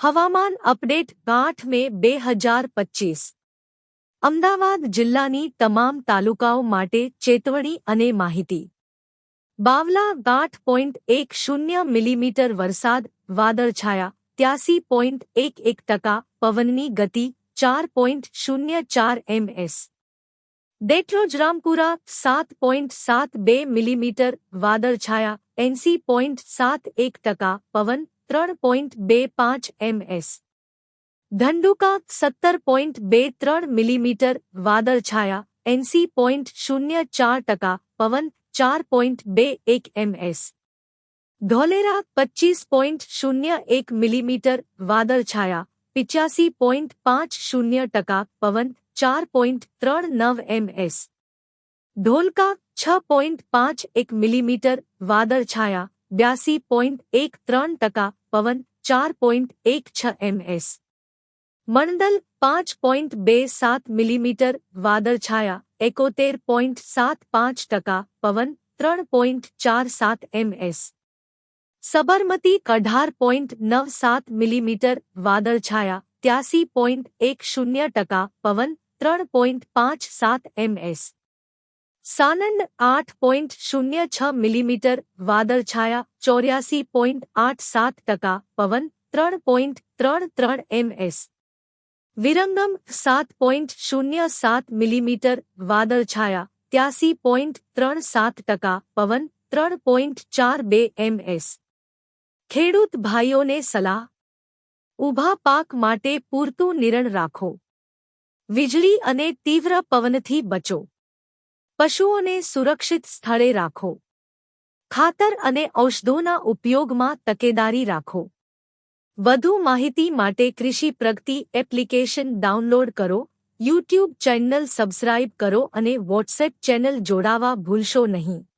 હવામાન અપડેટ આઠ મે બે હજાર પચીસ અમદાવાદ જિલ્લાની તમામ તાલુકાઓ માટે ચેતવણી અને માહિતી બાવલા આઠ પોઈન્ટ એક શૂન્ય મિલીમીટર વરસાદ વાદળછાયા ત્યાસી પોઈન્ટ એક એક ટકા પવનની ગતિ ચાર પોઈન્ટ શૂન્ય ચાર એમએસ ડેટ્રોજ રામપુરા સાત પોઈન્ટ સાત બે મિલીમીટર વાદળછાયા એંસી પોઈન્ટ સાત એક ટકા પવન ત્રણ પોઈન્ટ બે પાંચ એમએસ ધંડુકા સત્તર પોઈન્ટ બે ત્રણ મિલીમીટર વાદળછાયા એંસી પોઈન્ટ શૂન્ય ચાર ટકા પવન ચાર પોઈન્ટ બે એક એમએસ ધોલેરા પચ્ચીસ પોઈન્ટ શૂન્ય એક મિલીમીટર વાદળછાયા પિચ્યાસી પોઈન્ટ પાંચ શૂન્ય ટકા પવન ચાર પોઈન્ટ ત્રણ નવ એમએસ ધોલકા છ પોઈન્ટ પાંચ એક મિલીમીટર વાદળછાયા બ્યાસી પોઈન્ટ એક ત્રણ ટકા પવન ચાર પોઈન્ટ એક છ એમએસ મંડલ પાંચ પોઈન્ટ બે સાત મિલીમીટર વાદળછાયા એકોતેર પોઈન્ટ સાત પાંચ ટકા પવન ત્રણ પોઈન્ટ ચાર સાત એમએસ સબરમતી અઢાર પોઈન્ટ નવ સાત મિલીમીટર વાદળછાયા ત્યાસી પોઈન્ટ એક શૂન્ય ટકા પવન ત્રણ પોઈન્ટ પાંચ સાત એમએસ સાનંદ આઠ પોઈન્ટ શૂન્ય છ મિલીમીટર વાદળછાયા ચોર્યાસી પોઈન્ટ આઠ સાત ટકા પવન ત્રણ પોઈન્ટ ત્રણ ત્રણ એમએસ વિરંગમ સાત પોઈન્ટ શૂન્ય સાત મિલીમીટર વાદળછાયા ત્યાસી પોઈન્ટ ત્રણ સાત ટકા પવન ત્રણ પોઈન્ટ ચાર બે એમએસ ખેડૂત ભાઈઓને સલાહ ઊભા પાક માટે પૂરતું નિરણ રાખો વીજળી અને તીવ્ર પવનથી બચો પશુઓને સુરક્ષિત સ્થળે રાખો. ખાતર અને ઔષધોના ઉપયોગમાં તકેદારી રાખો. વધુ માહિતી માટે કૃષિ પ્રગતિ એપ્લિકેશન ડાઉનલોડ કરો, યુટ્યુબ ચેનલ સબસ્ક્રાઇબ કરો અને વોટ્સએપ ચેનલ જોડાવા ભૂલશો નહીં.